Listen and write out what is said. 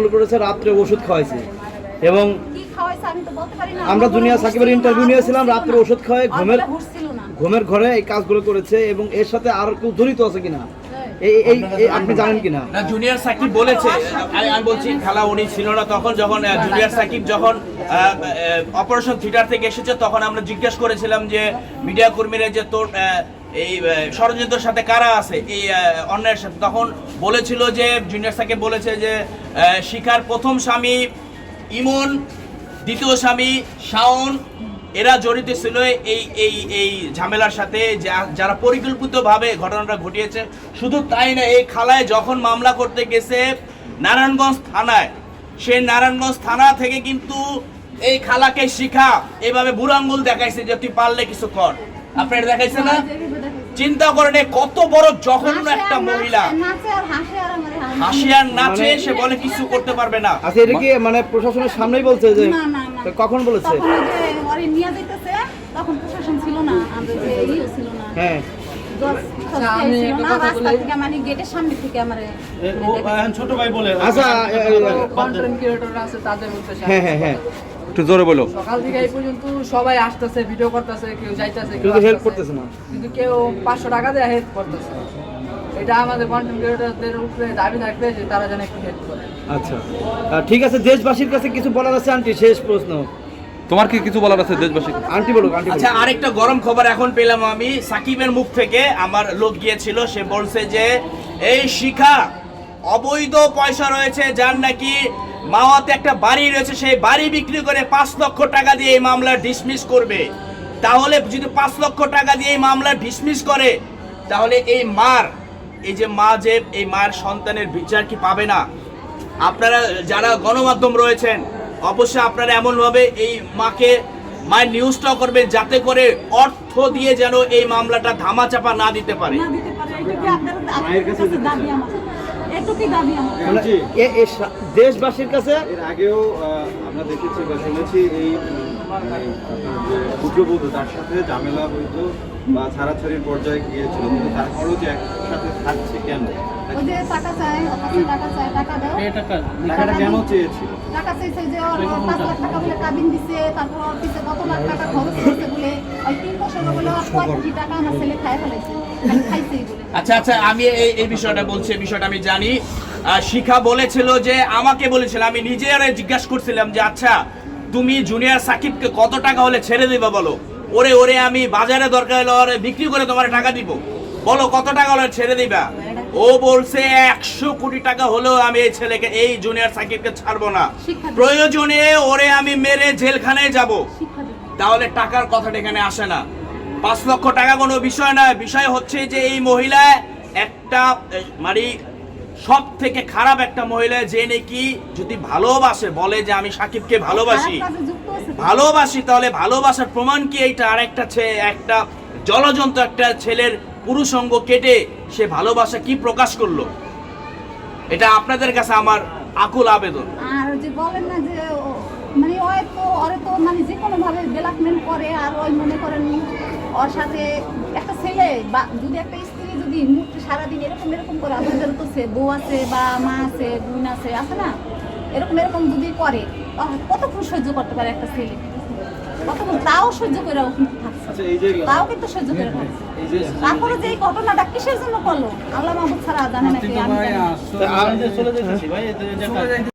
কাজগুলো করেছে রাত্রে ওষুধ খাওয়াইছে। এবং কি খাওয়াইছে আমি তো বলতে পারি না। আমরা দুনিয়া সাকিবের ইন্টারভিউ নিয়েছিলাম রাত্রে ওষুধ খাওয়াই ঘুমের ঘুমের ঘরে এই কাজগুলো করেছে এবং এর সাথে আর কেউ জড়িত আছে কিনা? আপনি জানেন কিনা? না জুনিয়র সাকিব বলেছে। আমি আমি বলছি খালা উনি ছিল না তখন যখন আহ, জুনিয়র সাকিব যখন অপারেশন থিয়েটার থেকে এসেছে তখন আমরা জিজ্ঞেস করেছিলাম যে মিডিয়া কর্মীরা যে তোর এই ষড়যন্ত্রের সাথে কারা আছে? এই আহ, অন্যায়ের সাথে। তখন বলেছিল যে জুনিয়র সাকিব বলেছে যে শিখার প্রথম স্বামী ইমন দ্বিতীয় স্বামী শাওন। এরা জড়িত ছিল এই এই এই ঝামেলার সাথে যারা পরিকল্পিতভাবে ঘটনাটা ঘটিয়েছে। শুধু তাই না এই খালায় যখন মামলা করতে গেছে নারায়ণগঞ্জ থানায় সে নারায়ণগঞ্জ থানা থেকে কিন্তু এই খালাকে শিখা এভাবে বুড়াঙ্গুল দেখাইছে যে তুই পারলে কিছু কর। আপনার দেখাইছে না? চিন্তা করেন কত বড় জঘন্য একটা মহিলা। হাসিয়ার আর হাসে নাচে সে বলে কিছু করতে পারবে না। আচ্ছা এটা কি মানে প্রশাসনের সামনেই বলছে যে না না না। তো কখন বলেছে? তখন প্রশাসন ছিল না আমাদের ইয়ে ছিল না। হ্যাঁ। দশ আচ্ছা, আমি ছিল একটা না কথা রাস্তা বলি। থেকে মানে গেটের সামনে থেকে আমার ছোট ভাই বলে আচ্ছা এ- এ- কন্টেন্ট ক্রিয়েটর আছে তাদের উদ্দেশ্যে হ্যাঁ হ্যাঁ হ্যাঁ একটু জোরে বলো। সকাল থেকে এই পর্যন্ত সবাই আসতেছে ভিডিও করতেছে কেউ যাইতেছে কেউ help করতেছে না। কিন্তু কেউ পাঁচশো টাকা দিয়ে হেল্প করতেছে। এটা আমাদের কন্টেন্ট ক্রিয়েটরদের উপরে দাবি থাকবে যে তারা যেন একটু হেল্প করে। আচ্ছা। ঠিক আছে দেশবাসীর কাছে কিছু বলার আছে আন্টি? শেষ প্রশ্ন। তোমার কি কিছু বলার আছে দেশবাসী আন্টি বলুক আন্টি আচ্ছা আরেকটা গরম খবর এখন পেলাম আমি। সাকিবের মুখ থেকে আমার লোক গিয়েছিল সে বলছে যে এই শিখা অবৈধ পয়সা রয়েছে যার নাকি মাওয়াতে একটা বাড়ি রয়েছে সেই বাড়ি বিক্রি করে পাঁচ লক্ষ টাকা দিয়ে এই মামলা ডিসমিস করবে। তাহলে যদি পাঁচ লক্ষ টাকা দিয়ে এই মামলা ডিসমিস করে তাহলে এই মার এই যে মা যে এই মায়ের সন্তানের বিচার কি পাবে না? আপনারা যারা গণমাধ্যম রয়েছেন অবশ্যই আপনারা এমনভাবে এই মাকে মায়ের নিউজটাও করবেন যাতে করে অর্থ দিয়ে যেন এই মামলাটা ধামাচাপা না দিতে পারে। মানে দেশবাসীর কাছে এর আগেও আমরা দেখেছি বা শুনেছি এই মানে, পুত্রবধূ তার সাথে ঝামেলা হইতো বা ছাড়াছাড়ির পর্যায়ে গিয়েছিল। কিন্তু তারপরেও যে একসাথে থাকছে কেন? টাকা চায় টাকা চায় টাকা দাও টাকাটা কেন চেয়েছিল? টাকা চাইছে যে পাঁচ লাখ টাকা বলে কাবিন দিছে তারপর পিছে কত লাখ টাকা খরচ করছে বলে ওই তিন বছর বলে টাকা আমার ছেলে খালি খাইছেই বলে। আচ্ছা আচ্ছা আমি এই এই বিষয়টা বলছি এই বিষয়টা আমি জানি। শিখা বলেছিল যে আমাকে বলেছিল আমি নিজে আরে জিজ্ঞাসা করছিলাম যে আচ্ছা তুমি জুনিয়র সাকিবকে কত টাকা হলে ছেড়ে দিবে বলো? ওরে ওরে আমি বাজারে দরকার হলে ওরে বিক্রি করে তোমার টাকা দিব। বলো কত টাকা হলে ছেড়ে দিবা? ও বলছে একশো কোটি টাকা হলেও আমি এই ছেলেকে এই জুনিয়র সাকিবকে ছাড়বো না। প্রয়োজনে ওরে আমি মেরে জেলখানায় যাব। তাহলে টাকার কথাটা এখানে আসে না। পাঁচ লক্ষ টাকা কোনো বিষয় নয়। বিষয় হচ্ছে যে এই মহিলা একটা মানে সব থেকে খারাপ একটা মহিলা যে নাকি যদি ভালোবাসে বলে যে আমি সাকিবকে ভালোবাসি। ভালোবাসি তাহলে ভালোবাসার প্রমাণ কি এইটা? আর একটা একটা জলজন্ত একটা ছেলের পুরুষঙ্গ কেটে সে ভালোবাসা কি প্রকাশ করল? এটা আপনাদের কাছে আমার আকুল আবেদন। আর যে বলেন না যে মানে ওই তো, ওরে তো মানে যে কোনো ভাবে ব্ল্যাকমেল করে আর ওই মনে করেন ওর সাথে একটা ছেলে বা যদি একটা স্ত্রী যদি মুখে সারাদিন এরকম এরকম করে আপনাদের তো সে বউ আছে বা মা আছে, বোন আছে আছে না? এরকম এরকম যদি করে, তাহলে কতক্ষণ সহ্য করতে পারে একটা ছেলে? কতক্ষণ তাও সহ্য করে কিন্তু থাকছে। আচ্ছা এই যে তাও কিন্তু সহ্য করে থাকছে। এই তারপরে যে এই ঘটনাটা কিসের জন্য করল? আল্লাহ মাহবুব ছাড়া জানে নাকি আমি জানি